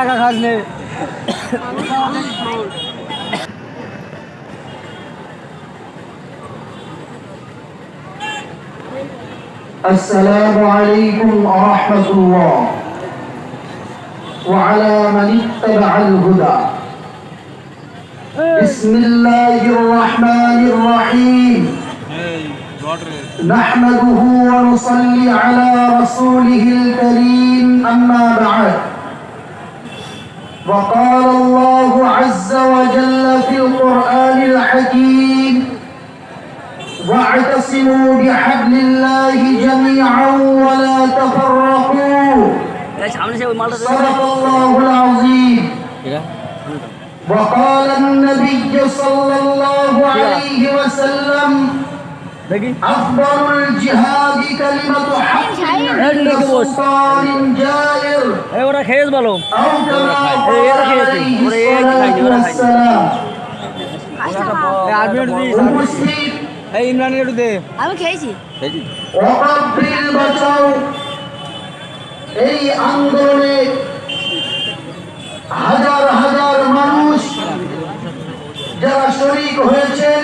একা খাস নে السلام عليكم ورحمة الله وعلى من اتبع الهدى بسم الله الرحمن الرحيم نحمده ونصلي على رسوله الكريم أما بعد وقال الله عز وجل في القرآن الحكيم واعتصموا بحبل الله جميعا ولا تفرقوا صدق الله العظيم وقال النبي صلى الله عليه وسلم দেখি। আফদারুল জিহাদি ভালো এই ইমরান দে। আমি খেয়েছি। এই আন্দোলনে হাজার হাজার মানুষ যারা শরিক হয়েছেন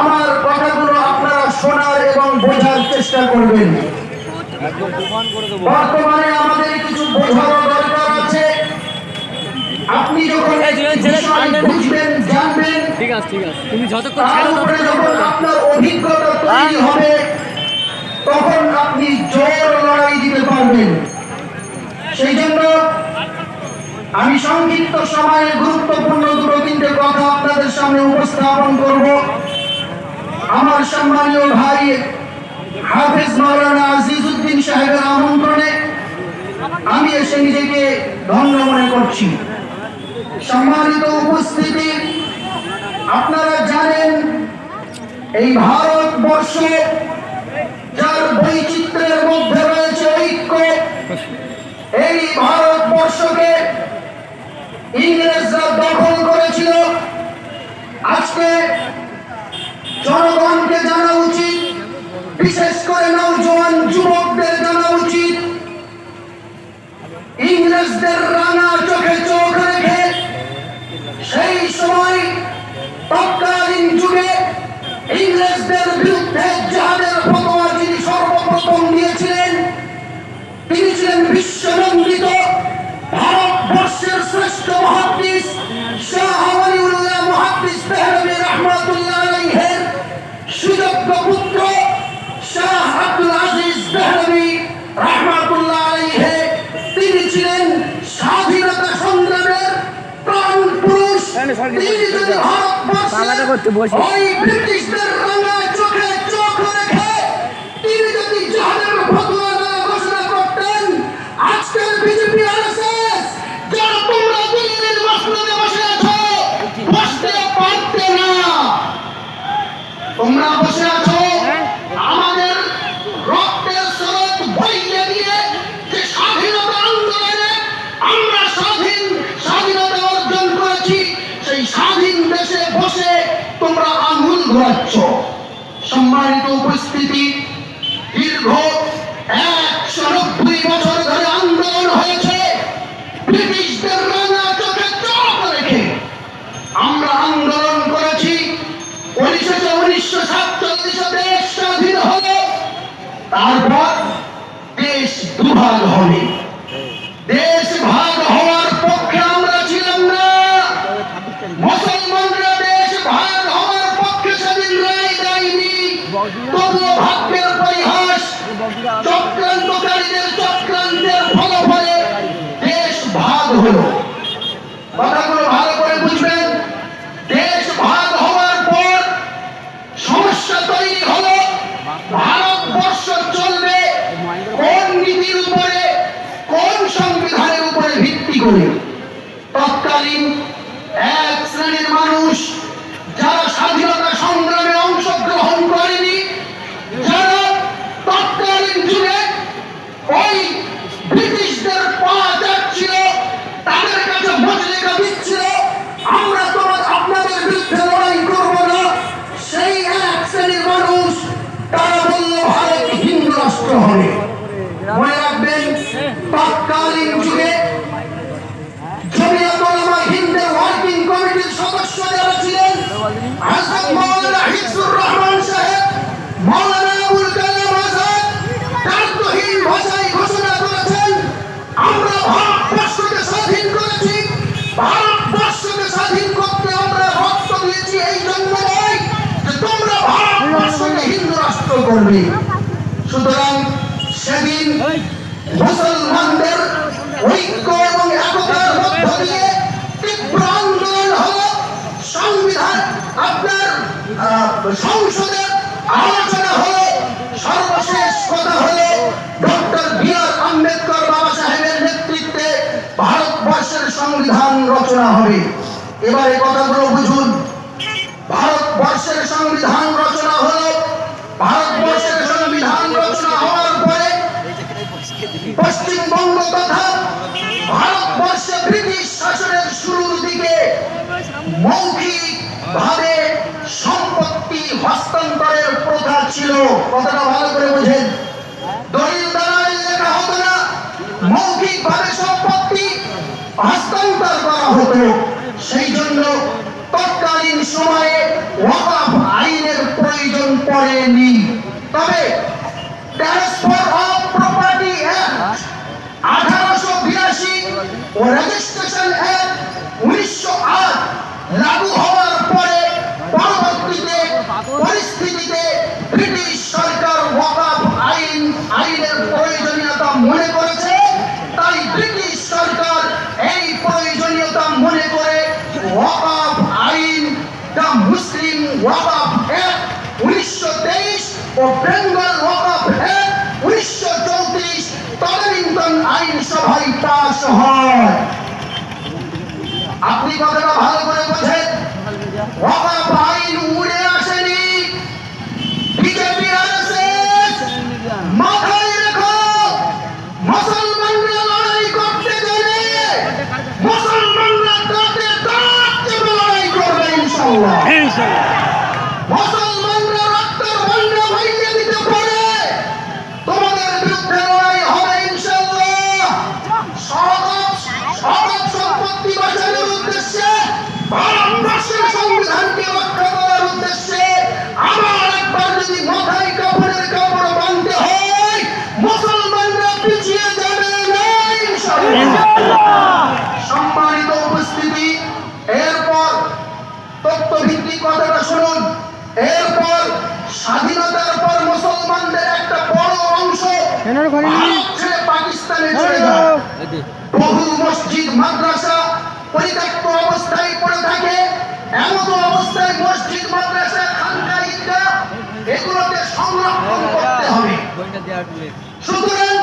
আমার কথাগুলো আপনারা শোনার এবং বোঝার চেষ্টা করবেন। বর্তমানে আমাদের কিছু বোঝারও দরকার আছে। আপনি যখন। বুঝবেন জানবেন ঠিক আছে ঠিক আছে। তুমি যতক্ষণ যখন আপনার অভিজ্ঞতা তৈরি হবে তখন আপনি জোর লড়াই দিতে পারবেন। সেই জন্য আমি সংক্ষিপ্ত সময়ে গুরুত্বপূর্ণ দুটো তিনটে কথা আপনাদের সামনে উপস্থাপন করব। আমার সম্মানীয় ভাই হাফেজ মাওলানা আজিজউদ্দিন সাহেবের আমন্ত্রণে আমি এসে নিজেকে ধন্য মনে করছি। সম্মানিত উপস্থিতি, আপনারা জানেন এই ভারতবর্ষে যার বৈচিত্র্যের বিশ্বনন্দিত ভারতবর্ষের শ্রেষ্ঠ মহাদ্দিস শাহ আওয়ালিউল্লাহ মহাদ্দিস তেহরবি রহমাতুল্লাহ আলাইহের সুযোগ্য পুত্র শাহ আব্দুল আজিজ তেহরবি রহমাতুল্লাহ আলাইহে তিনি ছিলেন স্বাধীনতা সংগ্রামের প্রাণ পুরুষ তিনি যদি। ভারতবর্ষের ওই ব্রিটিশদের করবে। সুতরাং সেদিন মুসলমানদের ঐক্য এবং একতার মধ্য দিয়ে তীব্র আন্দোলন হলো। সংবিধান আপনার সংসদে আলোচনা হলো। সর্বশেষ কথা হলো ডক্টর বি আর আম্বেদকর বাবা সাহেবের নেতৃত্বে ভারতবর্ষের সংবিধান রচনা হবে। এবার কথাগুলো বুঝুন। ভারতবর্ষের সংবিধান রচনা ভারতবর্ষের সংবিধান রচনা হওয়ার পরে পশ্চিমবঙ্গ তথা ভারতবর্ষে ব্রিটিশ শাসনের শুরুর দিকে মৌখিক ভাবে সম্পত্তি হস্তান্তরের প্রথা ছিল। কথাটা ভালো করে বুঝেন। দলিল দ্বারা লেখা হতো না মৌখিক ভাবে সম্পত্তি হস্তান্তর করা হতো। সেই জন্য তৎকালীন সময়ে আইনের পড়েনি তবে ট্রান্সফার ও বেঙ্গল ওয়াকাফ উনিশশো চৌত্রিশ তদানীন্তন আইনসভায় পাশ হয় আপনি কথাটা ভালো করে বোঝেন। ওয়াকাফ আইন উড়ে চলে যায় বহু মসজিদ মাদ্রাসা পরিত্যক্ত অবস্থায় পড়ে থাকে। এমন অবস্থায় মসজিদ মাদ্রাসা খানকা ঈদগাহ এগুলোকে সংরক্ষণ করতে হবে। সুতরাং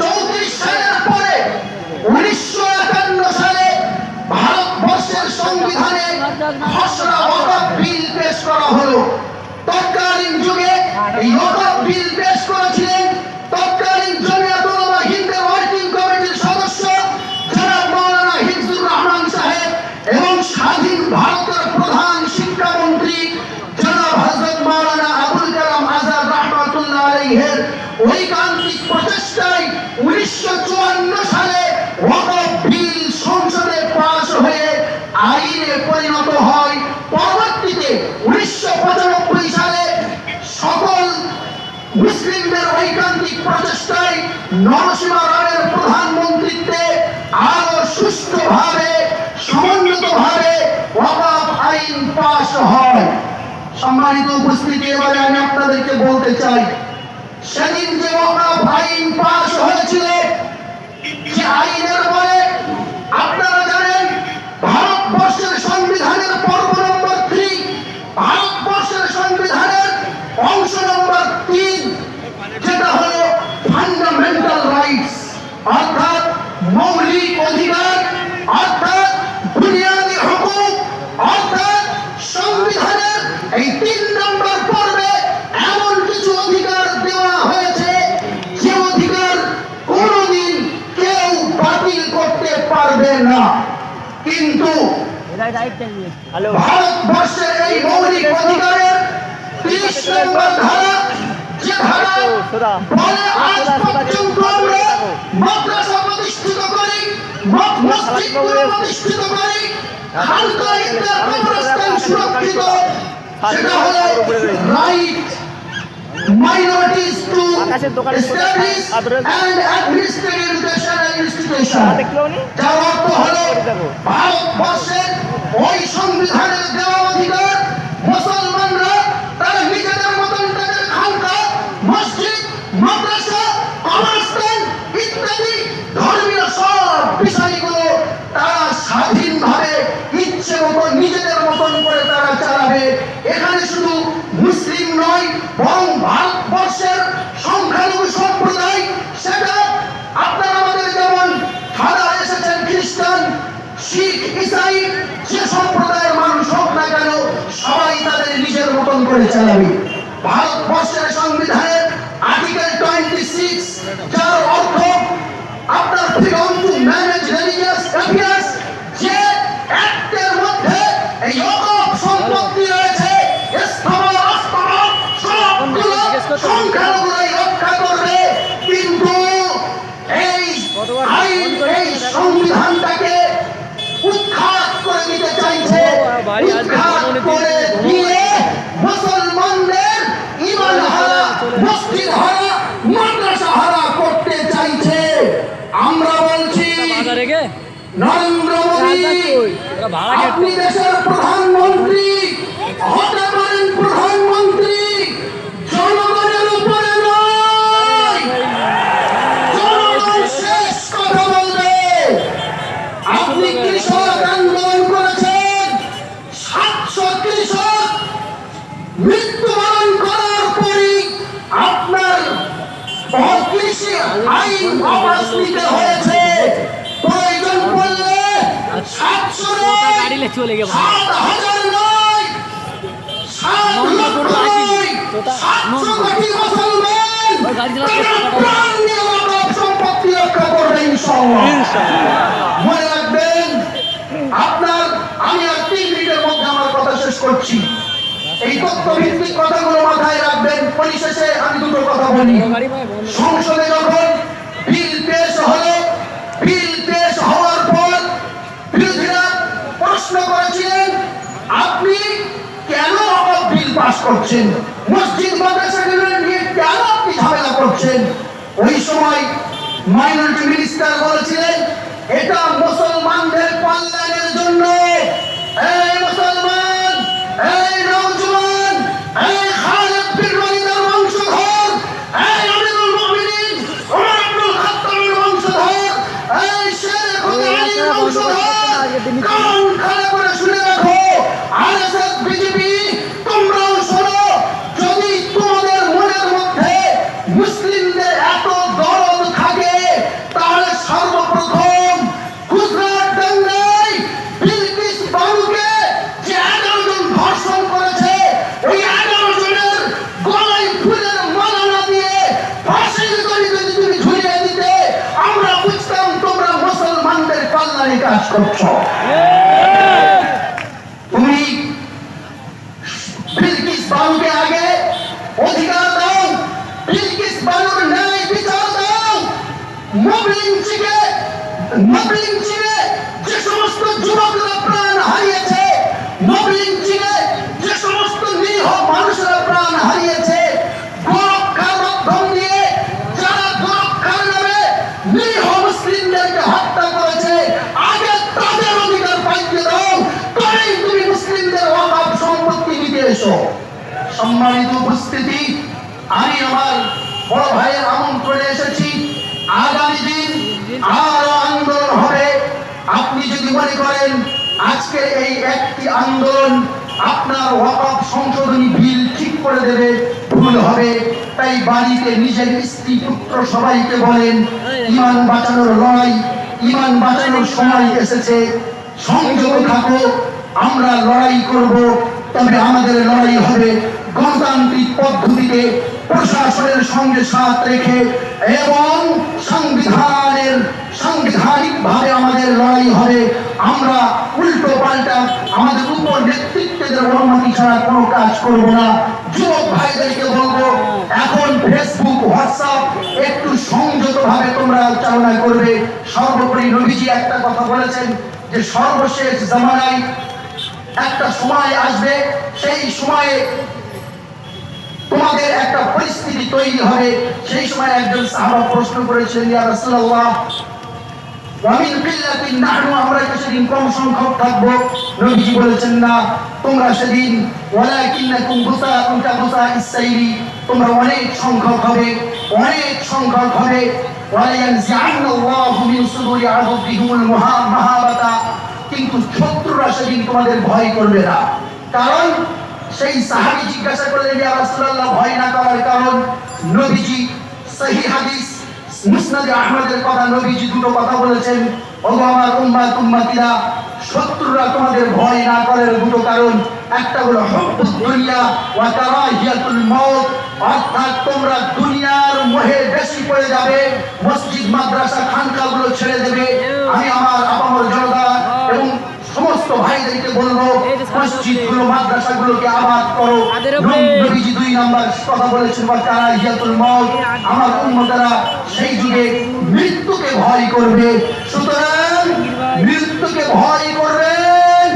চৌত্রিশ সালের পরে উনিশশো একান্ন সালে ভারতবর্ষের সংবিধানে খসড়া ওয়াকফ বিল পেশ করা হলো। তৎকালীন যুগে এই ওয়াকফ বিল পেশ করেছিলেন সম্মানিত উপস্থিতি, এবারে আমি আপনাদেরকে বলতে চাই সেদিন যে আমরা আইন পাশ হয়েছিল যে আইনের ভারতবর্ষের এই মৌলিক অধিকারের তিরিশ নম্বর ধারা যে ধারা বলে আজ পর্যন্ত আমরা মাদ্রাসা প্রতিষ্ঠিত করি মঠ মসজিদ প্রতিষ্ঠিত করি হালকা একটা কবরস্থান সুরক্ষিত। সেটা হলো রাইট minorities to দোকানে আদরের- ভারতবর্ষের ওই সংবিধানের দেওয়া অধিকার মুসলমানরা তারা নিজেদের মতন তাদের খানকা মসজিদ মাদ্রাসা কবরস্থান ইত্যাদি ধর্মীয় সব বিষয়গুলো তারা স্বাধীনভাবে ইচ্ছে মতো নিজেদের মতন করে তারা চালাবে। এখানে শুধু মুসলিম নয় বরং ভারতবর্ষের মতন করে চালাবে ভারতবর্ষের সংবিধানের আর্টিকেল টোয়েন্টি সিক্স যার অর্থ আপনার freedom to manage religious affairs যে অ্যাক্টের মধ্যে এই অকপ সম্পত্তি রয়েছে, স্থাবর অস্থাবর সবগুলো রক্ষা করবে। কিন্তু এই আইন, এই সংবিধানটাকে উৎখাত করে দিতে চাইছে উৎখাত জননীতি করে দিয়ে মুসলমানদের ইমান হারা মসজিদ হারা মাদ্রাসা হারা করতে চাইছে আমরা বলছি বাধা রেখে নরেন্দ্র মোদী আপনি দেশের প্রধানমন্ত্রী হতে পারেন প্রধানমন্ত্রী জনগণের উপরে নয়। জনগণ শেষ কথা বলবে। আপনি কৃষক আন্দোলন করেছেন সাতশো কৃষক মৃত্যুবরণ করার পরই আপনার কৃষি আইন অবাস নিতে হয়েছে ইনশাআল্লাহ মনে রাখবেন আপনার আমি কথা শেষ করছি এই কথাগুলো রাখবেন পরিশেষে আমি দুটো কথা বলি সংসদে যখন বিল পেশ হলো বিল পেশ হওয়ার পর বিরোধীরা প্রশ্ন করেছিলেন আপনি কেন পাশ করছেন। মসজিদ মাদ্রাসাগুলো নিয়ে কেন আপনি ঝামেলা করছেন? ওই সময় মাইনরিটি মিনিস্টার বলেছিলেন, এটা মুসলমানদের কল্যাণের জন্য। কাজ করছো তুমি বিলকিস বানুকে আগে অধিকার দাও বিলকিস বানুর ন্যায় বিচার দাও মবলিঞ্চিকে মবলিঞ্চিকে যে সম্মানিত উপস্থিতি, আমি আমার বড় ভাইয়ের আমন্ত্রণে এসেছি। আগামী দিন আরও আন্দোলন হবে। আপনি যদি মনে করেন আজকে এই একটি আন্দোলন আপনার ওয়াকফ সংশোধনী বিল ঠিক করে দেবে, ভুল হবে। তাই বাড়িতে নিজের স্ত্রী, পুত্র সবাইকে বলেন, ইমান বাঁচানোর লড়াই, ইমান বাঁচানোর সময় এসেছে। সংযত থাকো, আমরা লড়াই করব, তবে আমাদের লড়াই হবে গণতান্ত্রিক পদ্ধতিতে প্রশাসনের সঙ্গে সাথ রেখে এবং সংবিধানের সাংবিধানিক ভাবে আমাদের লড়াই হবে, আমরা উল্টো পাল্টা আমাদের উপর নেতৃত্বের অনুমতি ছাড়া কোনো কাজ করব না। যুবক ভাইদেরকে বলব, এখন ফেসবুক হোয়াটসঅ্যাপ একটু সংযত ভাবে তোমরা চালনা করবে। সর্বোপরি নবীজি একটা কথা বলেছেন যে সর্বশেষ জামানায় একটা সময় আসবে, সেই সময়ে তোমাদের একটা পরিস্থিতি তৈরি হবে। সেই সময় একজন সাহাবা প্রশ্ন করেছেন, ইয়া রাসূলুল্লাহ, ওয়ামিন কিল্লাতিন নাহনু, আমরা তো সেদিন কম সংখ্যক থাকব? নবীজি বলেছেন, না, তোমরা সেদিন, ওয়ালাকিন্নাকুম গুসাকুম কাগুসা ইসাইরি তোমরা অনেক সংখ্যক হবে, অনেক সংখ্যক হবে। ওয়ালায়ানজিআন্নাল্লাহু মিন সুদুরি আদুবিহিমুল মুহা- মাহাবাতা কিন্তু শত্রুরা সেদিন তোমাদের ভয় করবে না। কারণ সেই সাহাবী জিজ্ঞাসা করলেন ইয়া রাসূলুল্লাহ, ভয় না করার কারণ? নবীজি সহিহ হাদিস, মুসনাদে আহমদের কথা নবীজি দুটো কথা বলেছেন। ওগো আমার উম্মাত উম্মাতিরা শত্রুরা তোমাদের ভয় না করার দুটো কারণ। একটা হলো হুব্বুদ দুনিয়া, ওয়া কারাহিয়াতুল মাউত। অর্থাৎ তোমরা দুনিয়ার মোহে বেশি পড়ে যাবে, মসজিদ, মাদ্রাসা, খানকাগুলো ছেড়ে দেবে। আমি আমার আপামর জনতা এবং সমস্ত ভাইদেরকে বলব মসজিদগুলো মাদ্রাসাগুলোকে আবাদ করো। নবীজি দুই নাম্বার কথা বলেছেন বা কারাহিয়াতুল মাউত আমার উম্মতেরা সেই যুগে মৃত্যুকে ভয় করবে। সুতরাং মৃত্যুকে ভয় করবেন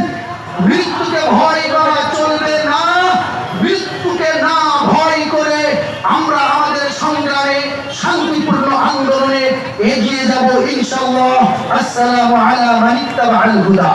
মৃত্যুকে ভয় করা চলবে না। মৃত্যুকে না ভয় করে আমরা আমাদের সংগ্রামে শান্তিপূর্ণ আন্দোলনে এগিয়ে যাব ইনশাআল্লাহ। আসসালামু আলা মান ইত্তাবাআল হুদা।